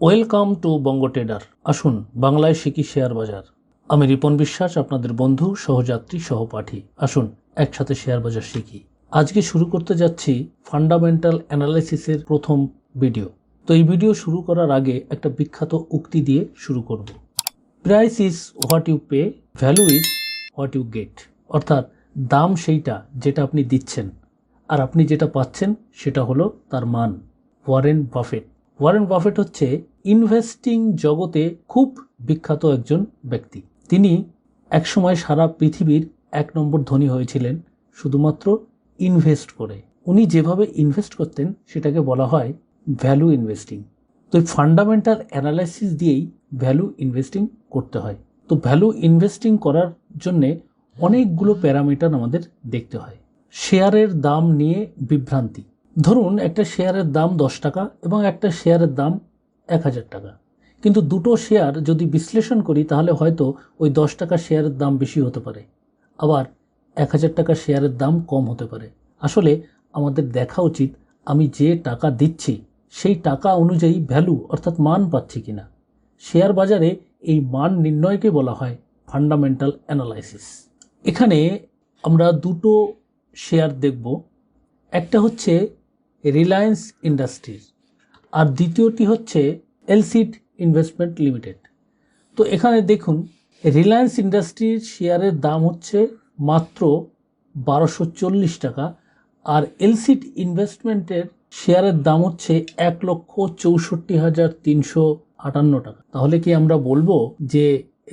Welcome to Banga tedder. আসুন বাংলায় শিখি শেয়ার বাজার। আমি রিপন বিশ্বাস, আপনাদের বন্ধু, সহযাত্রী, সহপাঠী। আসুন একসাথে শেয়ার বাজার শিখি। আজকে শুরু করতে যাচ্ছি ফান্ডামেন্টাল অ্যানালাইসিসের প্রথম ভিডিও তো এই ভিডিও শুরু করার আগে একটা বিখ্যাত উক্তি দিয়ে শুরু করব। Price is what you pay value is what you get অর্থাৎ দাম সেইটা যেটা আপনি দিচ্ছেন। আর আপনি যেটা পাচ্ছেন সেটা হলো তার মান। ওয়ারেন বাফেট ওয়ারেন বাফেট হচ্ছে ইনভেস্টিং জগতে খুব বিখ্যাত একজন ব্যক্তি। তিনি একসময় সারা পৃথিবীর এক নম্বর ধনী হয়েছিলেন, শুধুমাত্র ইনভেস্ট করে। উনি যেভাবে ইনভেস্ট করতেন, সেটাকে বলা হয় ভ্যালু ইনভেস্টিং। তো ফান্ডামেন্টাল অ্যানালাইসিস দিয়েই ভ্যালু ইনভেস্টিং করতে হয়। তো ভ্যালু ইনভেস্টিং করার জন্যে অনেকগুলো প্যারামিটার আমাদের দেখতে হয়। শেয়ারের দাম নিয়ে বিভ্রান্তি। ধরুন একটা শেয়ারের দাম দশ টাকা এবং একটা শেয়ারের দাম এক হাজার টাকা। কিন্তু দুটো শেয়ার যদি বিশ্লেষণ করি, তাহলে হয়তো ওই দশ টাকা শেয়ারের দাম বেশি হতে পারে। আবার এক হাজার টাকা শেয়ারের দাম কম হতে পারে। আসলে আমাদের দেখা উচিত আমি যে টাকা দিচ্ছি, সেই টাকা অনুযায়ী ভ্যালু অর্থাৎ মান পাচ্ছি কি না শেয়ার বাজারে এই মান নির্ণয়কে বলা হয় ফান্ডামেন্টাল অ্যানালাইসিস এখানে আমরা দুটো শেয়ার দেখব। একটা হচ্ছে রিলায়েন্স ইন্ডাস্ট্রিজ আর দ্বিতীয়টি হচ্ছে এলসিড ইনভেস্টমেন্ট লিমিটেড তো এখানে দেখুন রিলায়েন্স ইন্ডাস্ট্রির শেয়ারের দাম হচ্ছে মাত্র বারোশো চল্লিশ টাকা, আর এলসিড ইনভেস্টমেন্টের শেয়ারের দাম হচ্ছে এক লক্ষ চৌষট্টি হাজার তিনশো আটান্ন টাকা। তাহলে কি আমরা বলব যে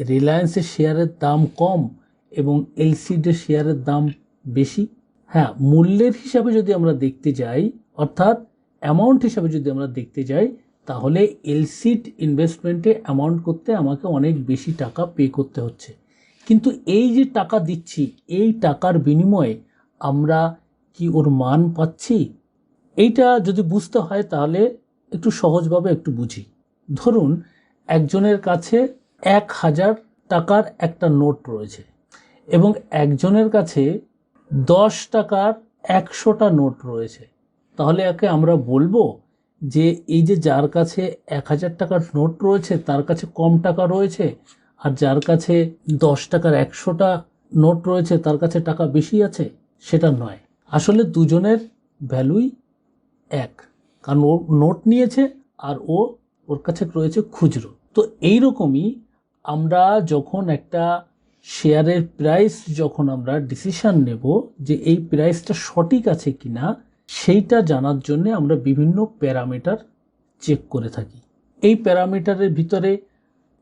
রিলায়েন্সের শেয়ারের দাম কম এবং এলসিডের শেয়ারের দাম বেশি? হ্যাঁ মূল্যের হিসাবে যদি আমরা দেখতে যাই অর্থাৎ অ্যামাউন্ট হিসাবে যদি আমরা দেখতে যাই, তাহলে এলসিড ইনভেস্টমেন্টে অ্যামাউন্ট করতে আমাকে অনেক বেশি টাকা পে করতে হচ্ছে। কিন্তু এই যে টাকা দিচ্ছি, এই টাকার বিনিময়ে আমরা কি ওর মান পাচ্ছি? এইটা যদি বুঝতে হয় তাহলে একটু সহজভাবে একটু বুঝি। ধরুন, একজনের কাছে এক হাজার টাকার একটা নোট রয়েছে এবং একজনের কাছে দশ টাকার একশোটা নোট রয়েছে। তাহলে একে আমরা বলব যে এই যে যার কাছে এক হাজার টাকার নোট রয়েছে, তার কাছে কম টাকা রয়েছে আর যার কাছে দশ টাকার একশোটা নোট রয়েছে, তার কাছে টাকা বেশি আছে, সেটা নয়। আসলে দুজনের ভ্যালুই এক। কারণ ও নোট নিয়েছে আর ও ওর কাছে রয়েছে খুচরো। তো এই রকমই আমরা যখন একটা শেয়ারের প্রাইস যখন আমরা ডিসিশান নেব যে এই প্রাইসটা সঠিক আছে কি না সেইটা জানার জন্য আমরা বিভিন্ন প্যারামিটার চেক করে থাকি। এই প্যারামিটারের ভিতরে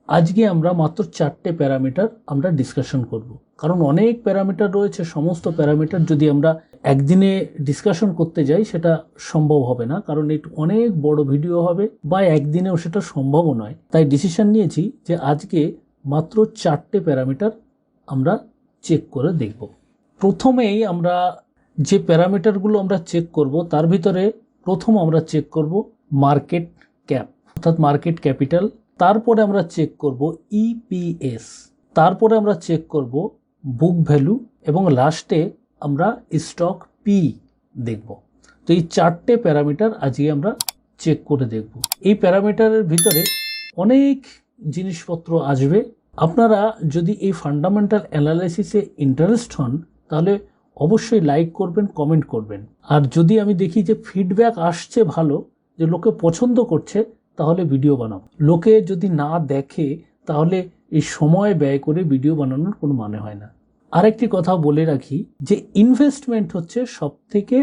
আজকে আমরা মাত্র চারটে প্যারামিটার আমরা ডিসকাশন করব। কারণ অনেক প্যারামিটার রয়েছে, সমস্ত প্যারামিটার যদি আমরা একদিনে ডিসকাশন করতে যাই, সেটা সম্ভব হবে না। কারণ এটি অনেক বড় ভিডিও হবে বা একদিনেও সেটা সম্ভবও নয়। তাই ডিসিশন নিয়েছি যে আজকে মাত্র চারটে প্যারামিটার আমরা চেক করে দেখব। প্রথমেই আমরা যে প্যারামিটারগুলো আমরা চেক করব, তার ভিতরে প্রথম আমরা চেক করব মার্কেট ক্যাপ অর্থাৎ মার্কেট ক্যাপিটাল তারপরে আমরা চেক করব ইপিএস তারপরে আমরা চেক করব বুক ভ্যালু এবং লাস্টে আমরা স্টক পি দেখব। তো এই চারটে প্যারামিটার আজকে আমরা চেক করে দেখব। এই প্যারামিটারের ভিতরে অনেক জিনিসপত্র আসবে। আপনারা যদি এই ফান্ডামেন্টাল অ্যানালাইসিসে ইন্টারেস্ট হন, তাহলে অবশ্যই লাইক করবেন কমেন্ট করবেন। আর যদি আমি দেখি যে ফিডব্যাক আসছে ভালো, যে লোকে পছন্দ করছে, তাহলে ভিডিও বানাবো। লোকে যদি না দেখে, তাহলে এই সময় ব্যয় করে ভিডিও বানানোর কোনো মানে হয় না। আরেকটি কথা বলে রাখি, যে ইনভেস্টমেন্ট হচ্ছে সব থেকে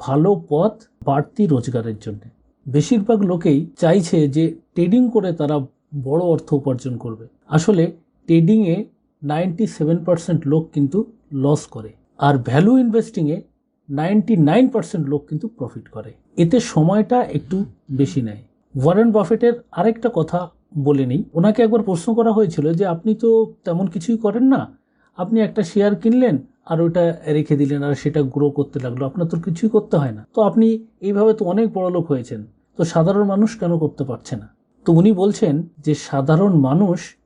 ভালো পথ বাড়তি রোজগারের জন্য। বেশিরভাগ লোকেই চাইছে যে ট্রেডিং করে তারা বড় অর্থ উপার্জন করবে। আসলে ট্রেডিংয়ে নাইনটি সেভেন পার্সেন্ট লোক কিন্তু লস করে। আর ভ্যালু ইনভেস্টিংয়ে নাইনটি নাইন পার্সেন্ট লোক কিন্তু প্রফিট করে। এতে সময়টা একটু বেশি নেয়। ওয়ারেন বাফেটের আরেকটা কথা বলে নিই। ওনাকে একবার প্রশ্ন করা হয়েছিল যে, আপনি তো তেমন কিছুই করেন না। আপনি একটা শেয়ার কিনলেন আর ওটা রেখে দিলেন আর সেটা গ্রো করতে লাগল। আপনার তো কিছুই করতে হয় না। তো আপনি এইভাবে তো অনেক বড় লোক হয়েছেন। তো সাধারণ মানুষ কেন করতে পারছে না? তো উনি বলছেন যে, সাধারণ মানুষ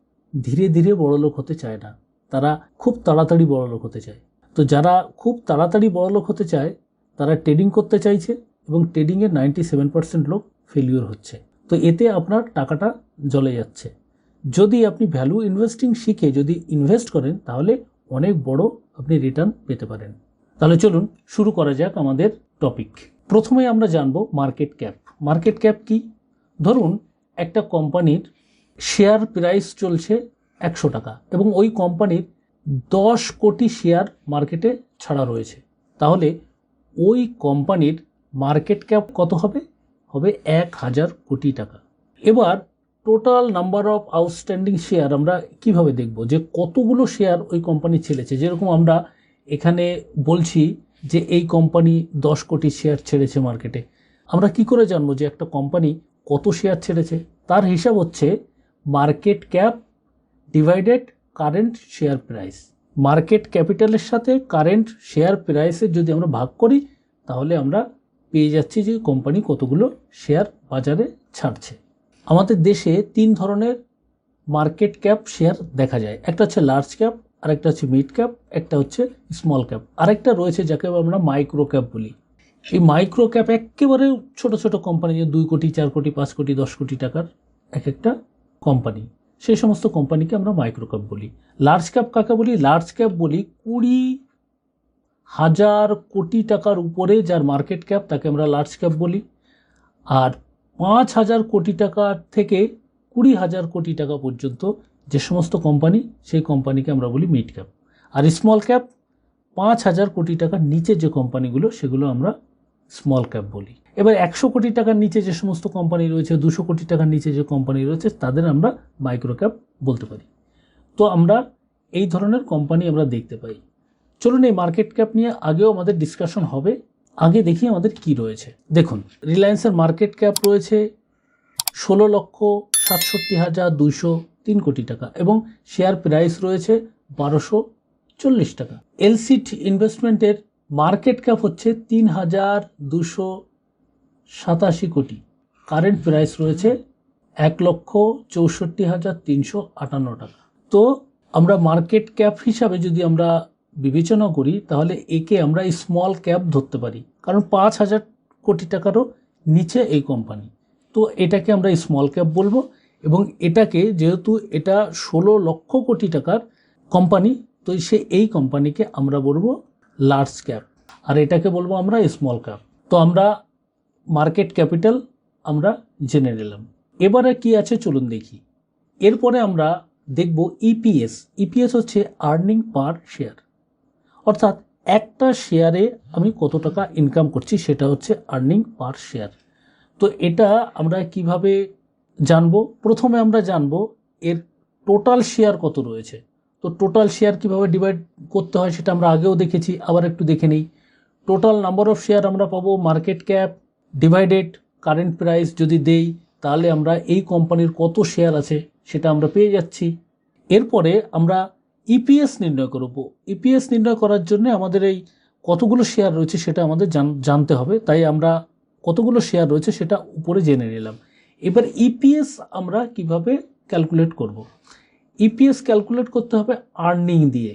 ধীরে ধীরে বড় লোক হতে চায় না। তারা খুব তাড়াতাড়ি বড় লোক হতে চায়। তো যারা খুব তাড়াতাড়ি বড় লোক হতে চায়, তারা ট্রেডিং করতে চাইছে এবং ট্রেডিংয়ে নাইনটি সেভেন পার্সেন্ট লোক ফেলিওর হচ্ছে। তো এতে আপনার টাকাটা জ্বলে যাচ্ছে। যদি আপনি ভ্যালু ইনভেস্টিং শিখে যদি ইনভেস্ট করেন, তাহলে অনেক বড় আপনি রিটার্ন পেতে পারেন। তাহলে চলুন শুরু করা যাক আমাদের টপিক প্রথমে আমরা জানব মার্কেট ক্যাপ মার্কেট ক্যাপ কি? ধরুন একটা কোম্পানির শেয়ার প্রাইস চলছে একশো টাকা এবং ওই কোম্পানির দশ কোটি শেয়ার মার্কেটে ছাড়া রয়েছে। তাহলে ওই কোম্পানির মার্কেট ক্যাপ কত হবে? হবে এক হাজার কোটি টাকা। এবার total number of outstanding share আমরা কীভাবে দেখব? যে কতগুলো শেয়ার ওই কোম্পানি ছেড়েছে? যেরকম আমরা এখানে বলছি যে এই কোম্পানি দশ কোটি শেয়ার ছেড়েছে মার্কেটে। আমরা কি করে জানব যে একটা কোম্পানি কত শেয়ার ছেড়েছে? তার হিসাব হচ্ছে market cap divided current share price market ক্যাপিটালের সাথে কারেন্ট শেয়ার প্রাইসের যদি আমরা ভাগ করি, তাহলে আমরা পেয়ে যাচ্ছি যে কোম্পানি কতগুলো শেয়ার বাজারে ছাড়ছে। আমাদের দেশে তিন ধরনের মার্কেট ক্যাপ শেয়ার দেখা যায়। একটা হচ্ছে লার্জ ক্যাপ আরেকটা হচ্ছে মিড ক্যাপ একটা হচ্ছে স্মল ক্যাপ আরেকটা রয়েছে যাকে আমরা মাইক্রো ক্যাপ বলি। এই মাইক্রো ক্যাপ একেবারে ছোট ছোট কোম্পানি যে দুই কোটি, চার কোটি, পাঁচ কোটি, দশ কোটি টাকার এক একটা কোম্পানি সেই সমস্ত কোম্পানিকে আমরা মাইক্রো ক্যাপ বলি। লার্জ ক্যাপ কাকে বলি? লার্জ ক্যাপ বলি কুড়ি হাজার কোটি টাকার উপরে যার মার্কেট ক্যাপ তাকে আমরা লার্জ ক্যাপ বলি। আর পাঁচ হাজার কোটি টাকা থেকে কুড়ি হাজার কোটি টাকা পর্যন্ত যে সমস্ত কোম্পানি, সেই কোম্পানিকে আমরা বলি মিড ক্যাপ আর স্মল ক্যাপ পাঁচ হাজার কোটি টাকার নিচে যে কোম্পানিগুলো, সেগুলো আমরা স্মল ক্যাপ বলি। এবার একশো কোটি টাকার নিচে যে সমস্ত কোম্পানি রয়েছে, দুশো কোটি টাকার নিচে যে কোম্পানি রয়েছে, তাদের আমরা মাইক্রো ক্যাপ বলতে পারি। তো আমরা এই ধরনের কোম্পানি আমরা দেখতে পাই। চলুন এই মার্কেট ক্যাপ নিয়ে আগেও আমাদের ডিসকাশন হবে, আগে দেখি আমাদের কি রয়েছে। দেখুন রিলায়েন্সের মার্কেট ক্যাপ রয়েছে ষোলো লক্ষ সাতষট্টি হাজার দুইশো তিন কোটি টাকা এবং শেয়ার প্রাইস রয়েছে বারোশো চল্লিশ টাকা। এলসিট ইনভেস্টমেন্টের মার্কেট ক্যাপ হচ্ছে তিন হাজার দুশো সাতাশি কোটি। কারেন্ট প্রাইস রয়েছে এক লক্ষ চৌষট্টি হাজার তিনশো আটান্ন টাকা। তো আমরা মার্কেট ক্যাপ হিসাবে যদি আমরা বিবেচনা করি, তাহলে একে আমরা স্মল ক্যাপ ধরতে পারি। কারণ পাঁচ হাজার কোটি টাকারও নিচে এই কোম্পানি তো এটাকে আমরা স্মল ক্যাপ বলব এবং এটাকে যেহেতু এটা ষোলো লক্ষ কোটি টাকার কোম্পানি তো সে এই কোম্পানিকে আমরা বলব লার্জ ক্যাপ আর এটাকে বলব আমরা স্মল ক্যাপ তো আমরা মার্কেট ক্যাপিটাল আমরা জেনে নিলাম। এবারে কি আছে চলুন দেখি। এরপরে আমরা দেখব ইপিএস ইপিএস হচ্ছে আর্নিং পার শেয়ার অর্থাৎ একটা শেয়ারে আমি কত টাকা ইনকাম করছি সেটা হচ্ছে আর্নিং পার শেয়ার তো এটা আমরা কীভাবে জানব? প্রথমে আমরা জানব এর টোটাল শেয়ার কত রয়েছে। তো টোটাল শেয়ার কীভাবে ডিভাইড করতে হয় সেটা আমরা আগেও দেখেছি, আবার একটু দেখে নেই। টোটাল নাম্বার অফ শেয়ার আমরা পাবো market cap divided current price যদি দেই, তাহলে আমরা এই কোম্পানির কত শেয়ার আছে সেটা আমরা পেয়ে যাচ্ছি। এরপরে আমরা ইপিএস নির্ণয় করব। ইপিএস নির্ণয় করার জন্য আমাদের এই কতগুলো শেয়ার রয়েছে সেটা আমাদের জান- জানতে হবে। তাই আমরা কতগুলো শেয়ার রয়েছে সেটা উপরে জেনে নিলাম। এবার ইপিএস আমরা কীভাবে ক্যালকুলেট করব? ইপিএস ক্যালকুলেট করতে হবে আর্নিং দিয়ে।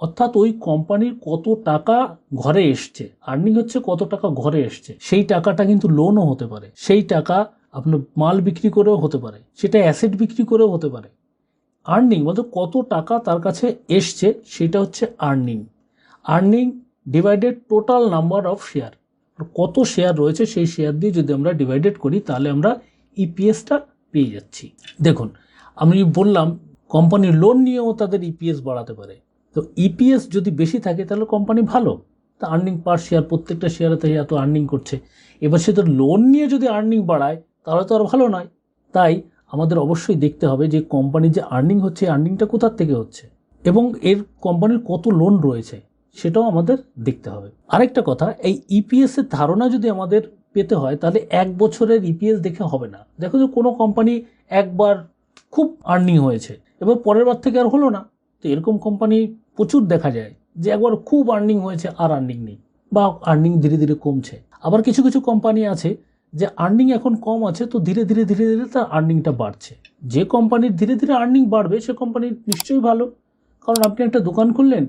অর্থাৎ ওই কোম্পানির কত টাকা ঘরে এসছে আর্নিং হচ্ছে কত টাকা ঘরে এসছে, সেই টাকাটা কিন্তু লোনও হতে পারে। সেই টাকা আপনার মাল বিক্রি করেও হতে পারে, সেটা অ্যাসেট বিক্রি করেও হতে পারে। আর্নিং বলতে কত টাকা তার কাছে এসছে, সেটা হচ্ছে earning earning divided total number of share কত শেয়ার রয়েছে সেই শেয়ার দিয়ে যদি আমরা ডিভাইডেড করি, তাহলে আমরা ইপিএসটা পেয়ে যাচ্ছি। দেখুন, আমি বললাম কোম্পানি লোন নিয়েও তাদের ইপিএস বাড়াতে পারে। তো ইপিএস যদি বেশি থাকে, তাহলে কোম্পানি ভালো। তা আর্নিং পার শেয়ার প্রত্যেকটা শেয়ারে থেকে এত আর্নিং করছে। এবার সে তো লোন নিয়ে যদি আর্নিং বাড়ায়, তাহলে তো আর ভালো নয়। তাই আমাদের অবশ্যই দেখতে হবে যে কোম্পানির যে আর্নিং হচ্ছে আর্নিংটা কোথার থেকে হচ্ছে? এবং এর কোম্পানির কত লোন রয়েছে, সেটাও আমাদের দেখতে হবে। আরেকটা কথা, এই ইপিএস এর ধারণা যদি আমাদের পেতে হয়, তাহলে এক বছরের ইপিএস দেখে হবে না। দেখো যে কোনো কোম্পানি একবার খুব আর্নিং হয়েছে। এবার পরের বার থেকে আর হলো না। তো এরকম কোম্পানি প্রচুর দেখা যায় যে একবার খুব আর্নিং হয়েছে আর আর্নিং নেই বা আর্নিং ধীরে ধীরে কমছে। আবার কিছু কিছু কোম্পানি আছে যে আর্নিং এখন কম আছে, তো ধীরে ধীরে ধীরে ধীরে তার আর্নিংটা বাড়ছে। যে কোম্পানির ধীরে ধীরে আর্নিং বাড়বে, সে কোম্পানি নিশ্চয়ই ভালো। কারণ আপনি একটা দোকান খুললেন,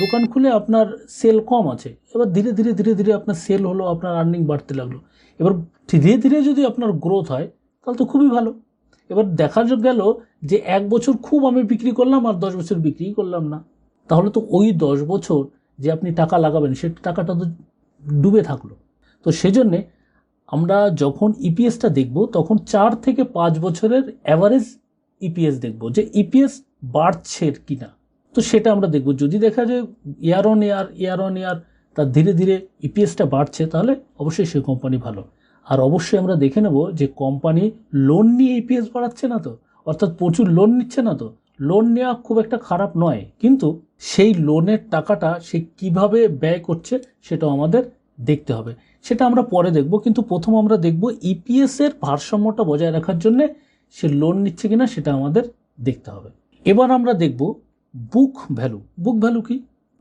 দোকান খুলে আপনার সেল কম আছে। এবার ধীরে ধীরে ধীরে ধীরে আপনার সেল হলো, আপনার আর্নিং বাড়তে লাগল। এবার ধীরে ধীরে যদি আপনার গ্রোথ হয়, তাহলে তো খুবই ভালো। এবার দেখা গেল যে এক বছর খুব আমি বিক্রি করলাম আর দশ বছর বিক্রিই করলাম না। তাহলে তো ওই দশ বছর যে আপনি টাকা লাগাবেন, সে টাকাটা তো ডুবে থাকল। তো সেজন্যে আমরা যখন ইপিএসটা দেখব, তখন চার থেকে পাঁচ বছরের অ্যাভারেজ ইপিএস দেখব যে ইপিএস বাড়ছে কি না তো সেটা আমরা দেখব। যদি দেখা যায় year on year year on ইয়ার তার ধীরে ধীরে ইপিএসটা বাড়ছে, তাহলে অবশ্যই সে কোম্পানি ভালো। আর অবশ্যই আমরা দেখে নেব যে কোম্পানি লোন নিয়ে ইপিএস বাড়াচ্ছে না তো, অর্থাৎ প্রচুর লোন নিচ্ছে না তো। লোন নেওয়া খুব একটা খারাপ নয়, কিন্তু সেই লোনের টাকাটা সে কীভাবে ব্যয় করছে সেটাও আমাদের দেখতে হবে। সেটা আমরা পরে দেখব, কিন্তু প্রথম আমরা দেখব ইপিএস এর ভারসাম্যটা বজায় রাখার জন্য সে লোন নিচ্ছে কিনা সেটা আমাদের দেখতে হবে। এবার আমরা দেখব বুক ভ্যালু বুক ভ্যালু কি?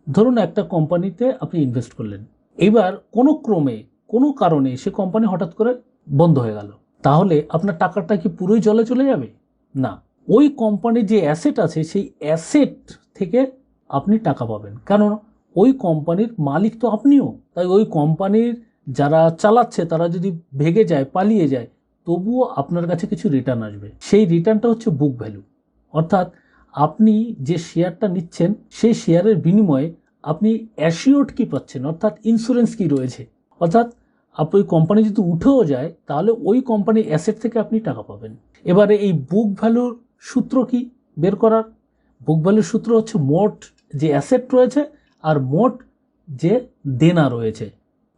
ধরুন একটা কোম্পানিতে আপনি ইনভেস্ট করলেন। এবার কোনো ক্রমে কোনো কারণে সে কোম্পানি হঠাৎ করে বন্ধ হয়ে গেল। তাহলে আপনার টাকাটা কি পুরোই জলে চলে যাবে? না। ওই কোম্পানির যে অ্যাসেট আছে, সেই অ্যাসেট থেকে আপনি টাকা পাবেন। কারণ ওই কোম্পানির মালিক তো আপনিও। তাই ওই কোম্পানির যারা চালাচ্ছে, তারা যদি ভেগে যায়, পালিয়ে যায়, তবুও আপনার কাছে কিছু রিটার্ন আসবে। সেই রিটার্নটা হচ্ছে বুক ভ্যালু অর্থাৎ আপনি যে শেয়ারটা নিচ্ছেন, সেই শেয়ারের বিনিময়ে আপনি অ্যাসিওর্ড কি পাচ্ছেন? অর্থাৎ ইন্স্যুরেন্স কি রয়েছে? অর্থাৎ আপনি ওই কোম্পানি যদি উঠেও যায়, তাহলে ওই কোম্পানির অ্যাসেট থেকে আপনি টাকা পাবেন। এবারে এই বুক ভ্যালুর সূত্র কি বের করার? বুক ভ্যালুর সূত্র হচ্ছে মোট যে অ্যাসেট রয়েছে আর মোট যে দেনা রয়েছে।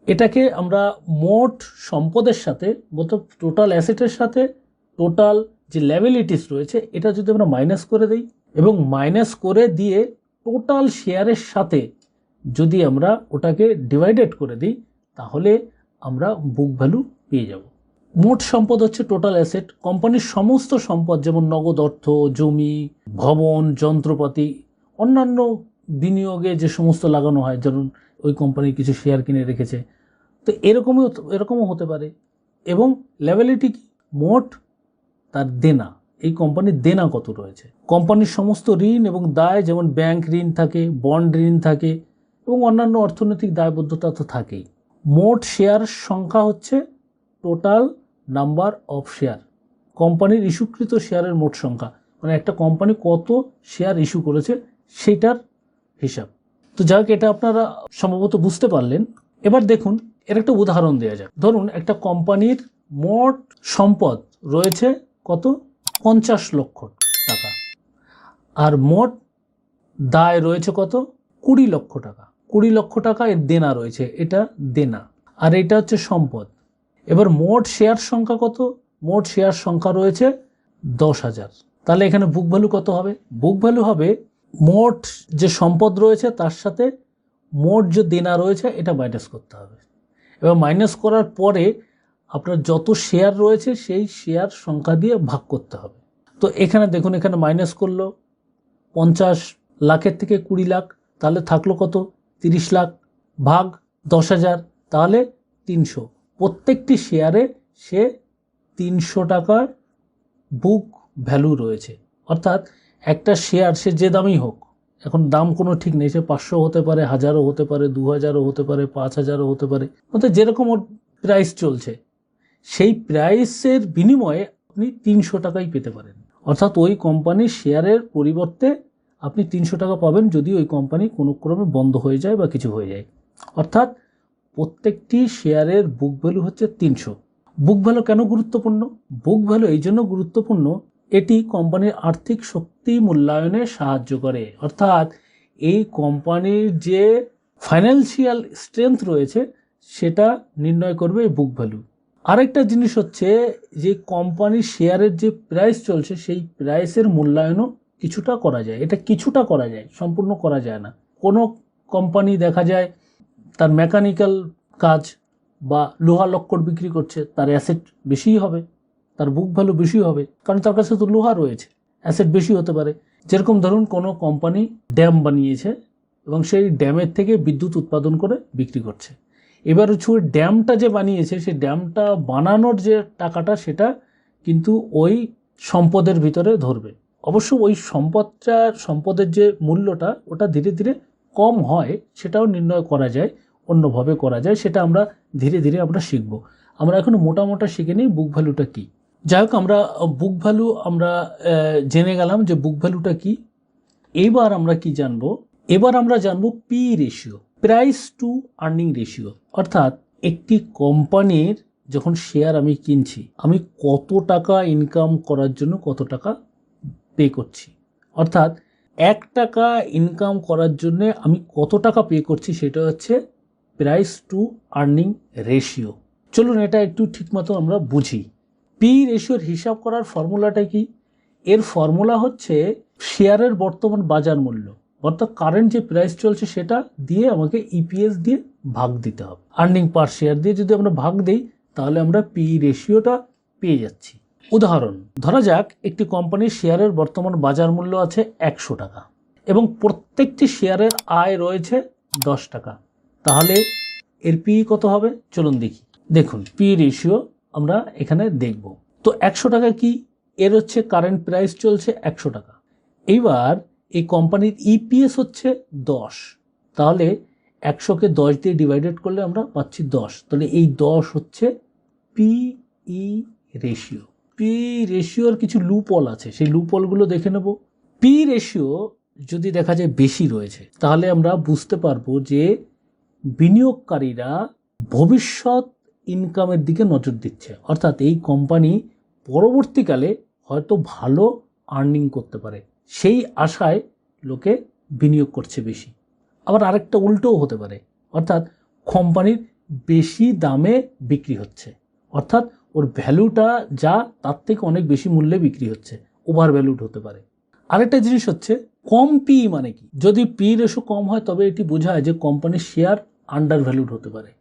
এটাকে আমরা মোট সম্পদের সাথে, মতো টোটাল অ্যাসেটের সাথে টোটাল যে ল্যাবিলিটিস রয়েছে, এটা যদি আমরা মাইনাস করে দিই এবং মাইনাস করে দিয়ে টোটাল শেয়ারের সাথে যদি আমরা ওটাকে ডিভাইডেড করে দিই, তাহলে আমরা বুক ভ্যালু পেয়ে যাব। মোট সম্পদ হচ্ছে টোটাল অ্যাসেট কোম্পানির সমস্ত সম্পদ, যেমন নগদ অর্থ, জমি, ভবন, যন্ত্রপাতি, অন্যান্য বিনিয়োগে যে সমস্ত লাগানো হয়, যেমন ওই কোম্পানি কিছু শেয়ার কিনে রেখেছে। তো এরকমই এরকমও হতে পারে। এবং লেভেলিটি কি? মোট তার দেনা। এই কোম্পানির দেনা কত রয়েছে? কোম্পানির সমস্ত ঋণ এবং দায়, যেমন ব্যাংক ঋণ থাকে বন্ড ঋণ থাকে এবং অন্যান্য অর্থনৈতিক দায়বদ্ধতা তো থাকেই। মোট শেয়ার সংখ্যা হচ্ছে টোটাল নাম্বার অফ শেয়ার কোম্পানির ইস্যুকৃত শেয়ারের মোট সংখ্যা। মানে একটা কোম্পানি কত শেয়ার ইস্যু করেছে সেটার হিসাব। তো যাক, এটা আপনারা সম্ভবত বুঝতে পারলেন। এবার দেখুন, এর একটা উদাহরণ দেওয়া যাক। ধরুন, একটা কোম্পানির মোট সম্পদ রয়েছে কত? পঞ্চাশ লক্ষ টাকা। আর মোট দায় রয়েছে কত? কুড়ি লক্ষ টাকা। কুড়ি লক্ষ টাকা এর দেনা রয়েছে, এটা দেনা। আর এটা হচ্ছে সম্পদ। এবার মোট শেয়ার সংখ্যা কত? মোট শেয়ার সংখ্যা রয়েছে দশ হাজার। তাহলে এখানে বুক ভ্যালু কত হবে? বুক ভ্যালু হবে মোট যে সম্পদ রয়েছে, তার সাথে মোট যে দেনা রয়েছে, এটা মাইনাস করতে হবে। এবার মাইনাস করার পরে আপনার যত শেয়ার রয়েছে, সেই শেয়ার সংখ্যা দিয়ে ভাগ করতে হবে। তো এখানে দেখুন, এখানে মাইনাস করল পঞ্চাশ, লাখের থেকে কুড়ি লাখ। তাহলে থাকল কত? তিরিশ লাখ ভাগ দশ হাজার, তাহলে তিনশো। প্রত্যেকটি শেয়ারে সে তিনশো টাকার বুক ভ্যালু রয়েছে। অর্থাৎ একটা শেয়ার সে যে দামই হোক, এখন দাম কোনো ঠিক নেই, সে পাঁচশো হতে পারে, হাজারও হতে পারে, দু হাজারও হতে পারে, পাঁচ হাজারও হতে পারে। অর্থাৎ যেরকম ওর প্রাইস চলছে, সেই প্রাইসের বিনিময়ে আপনি তিনশো টাকাই পেতে পারেন। অর্থাৎ ওই কোম্পানির শেয়ারের পরিবর্তে আপনি তিনশো টাকা পাবেন যদি ওই কোম্পানি কোনো ক্রমে বন্ধ হয়ে যায় বা কিছু হয়ে যায়। অর্থাৎ প্রত্যেকটি শেয়ারের বুক ভ্যালু হচ্ছে তিনশো। বুক ভ্যালু কেন গুরুত্বপূর্ণ? বুক ভ্যালু এই জন্য গুরুত্বপূর্ণ, এটি কোম্পানির আর্থিক শক্তি মূল্যায়নে সাহায্য করে। অর্থাৎ এই কোম্পানির যে ফাইন্যান্সিয়াল স্ট্রেংথ রয়েছে, সেটা নির্ণয় করবে এই বুক ভ্যালু আরেকটা জিনিস হচ্ছে যে কোম্পানির শেয়ারের যে প্রাইস চলছে, সেই প্রাইসের মূল্যায়নও কিছুটা করা যায়, এটা কিছুটা করা যায়, সম্পূর্ণ করা যায় না। কোনো কোম্পানি দেখা যায়, তার মেকানিক্যাল কাজ বা লোহা লক্কর বিক্রি করছে, তার অ্যাসেট বেশিই হবে, তার বুক ভ্যালু বেশি হবে, কারণ তার কাছে তো লোহা রয়েছে অ্যাসেট বেশি হতে পারে। যেরকম ধরুন, কোনো কোম্পানি ড্যাম বানিয়েছে এবং সেই ড্যামের থেকে বিদ্যুৎ উৎপাদন করে বিক্রি করছে। এবার হচ্ছে ওই ড্যামটা যে বানিয়েছে, সেই ড্যামটা বানানোর যে টাকাটা, সেটা কিন্তু ওই সম্পদের ভিতরে ধরবে। অবশ্য ওই সম্পদটা, সম্পদের যে মূল্যটা, ওটা ধীরে ধীরে কম হয়, সেটাও নির্ণয় করা যায়, অন্যভাবে করা যায়, সেটা আমরা ধীরে ধীরে আমরা শিখব। আমরা এখন মোটা মোটা শিখে নিই বুক ভ্যালুটা কী? যাই হোক, আমরা বুক ভ্যালু আমরা জেনে গেলাম যে বুক ভ্যালুটা কী। এবার আমরা কি জানব? এবার আমরা জানব P ratio price to earning ratio অর্থাৎ একটি কোম্পানির যখন শেয়ার আমি কিনছি, আমি কত টাকা ইনকাম করার জন্য কত টাকা পে করছি। অর্থাৎ এক টাকা ইনকাম করার জন্যে আমি কত টাকা পে করছি সেটা হচ্ছে প্রাইস টু আর্নিং রেশিও চলুন এটা একটু ঠিকমতো আমরা বুঝি। পি রেশিওর হিসাব করার ফর্মুলাটা কি? এর ফর্মুলা হচ্ছে শেয়ারের বর্তমান বাজার মূল্য। অর্থাৎ কারেন্ট যে প্রাইস চলছে সেটা দিয়ে আমাকে ইপিএস দিয়ে ভাগ দিতে হবে। আর্নিং পার শেয়ার দিয়ে যদি আমরা ভাগ দিই, তাহলে আমরা পি রেশিওটা পেয়ে যাচ্ছি। উদাহরণ, ধরা যাক একটি কোম্পানির শেয়ারের বর্তমান বাজার মূল্য আছে একশো টাকা এবং প্রত্যেকটি শেয়ারের আয় রয়েছে দশ টাকা। তাহলে এর পি কত হবে? চলুন দেখি। দেখুন, পি রেশিও আমরা এখানে দেখব। তো একশো টাকা কি? এর হচ্ছে কারেন্ট প্রাইস চলছে একশো টাকা। এইবার এই কোম্পানির ইপিএস হচ্ছে দশ। তাহলে একশোকে দশ দিয়ে ডিভাইডেড করলে আমরা পাচ্ছি দশ। তাহলে এই দশ হচ্ছে পিই রেশিও পি রেশিওর কিছু লুপল আছে, সেই লুপলগুলো দেখে নেব। পি রেশিও যদি দেখা যায় বেশি রয়েছে, তাহলে আমরা বুঝতে পারব যে বিনিয়োগকারীরা ভবিষ্যৎ ইনকামের দিকে নজর দিচ্ছে। অর্থাৎ এই কোম্পানি পরবর্তীকালে হয়তো ভালো আর্নিং করতে পারে। সেই আশায় লোকে বিনিয়োগ করছে বেশি। আবার আরেকটা উল্টোও হতে পারে। অর্থাৎ কোম্পানির বেশি দামে বিক্রি হচ্ছে। অর্থাৎ ওর ভ্যালুটা যা, তার থেকে অনেক বেশি মূল্যে বিক্রি হচ্ছে। ওভার ভ্যালুড হতে পারে। আরেকটা জিনিস হচ্ছে, কম পি মানে কি? যদি পি রেশো কম হয়, তবে এটি বোঝায় যে কোম্পানির শেয়ার আন্ডার ভ্যালুড হতে পারে।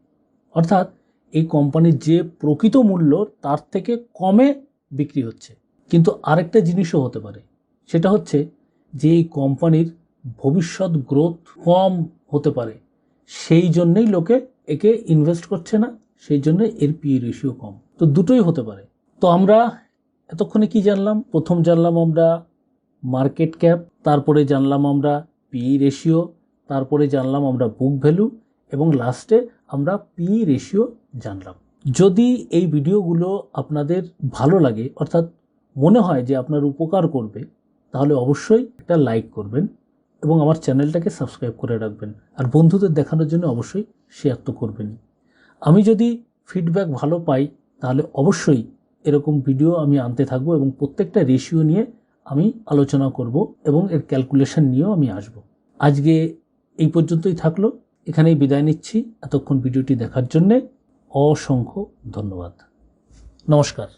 অর্থাৎ, এই কোম্পানির যে প্রকৃত মূল্য, তার থেকে কমে বিক্রি হচ্ছে। কিন্তু আরেকটা জিনিসও হতে পারে। সেটা হচ্ছে যে এই কোম্পানির ভবিষ্যৎ গ্রোথ কম হতে পারে। সেই জন্যেই লোকে একে ইনভেস্ট করছে না। সেই জন্য এর পি রেশিও কম। তো দুটোই হতে পারে। তো আমরা এতক্ষণে কি জানলাম? প্রথম জানলাম আমরা মার্কেট ক্যাপ তারপরে জানলাম আমরা পি রেশিও তারপরে জানলাম আমরা বুক ভ্যালু এবং লাস্টে আমরা পি রেশিও জানলাম। যদি এই ভিডিওগুলো আপনাদের ভালো লাগে, অর্থাৎ মনে হয় যে আপনার উপকার করবে, তাহলে অবশ্যই একটা লাইক করবেন এবং আমার চ্যানেলটাকে সাবস্ক্রাইব করে রাখবেন। আর বন্ধুদের দেখানোর জন্য অবশ্যই শেয়ার তো করবেনই। আমি যদি ফিডব্যাক ভালো পাই, তাহলে অবশ্যই এরকম ভিডিও আমি আনতে থাকব এবং প্রত্যেকটা রেশিও নিয়ে আমি আলোচনা করব এবং এর ক্যালকুলেশন নিয়েও আমি আসব। আজকে এই পর্যন্তই থাকল। এখানেই বিদায় নিচ্ছি। এতক্ষণ ভিডিওটি দেখার জন্যে অসংখ্য ধন্যবাদ। নমস্কার।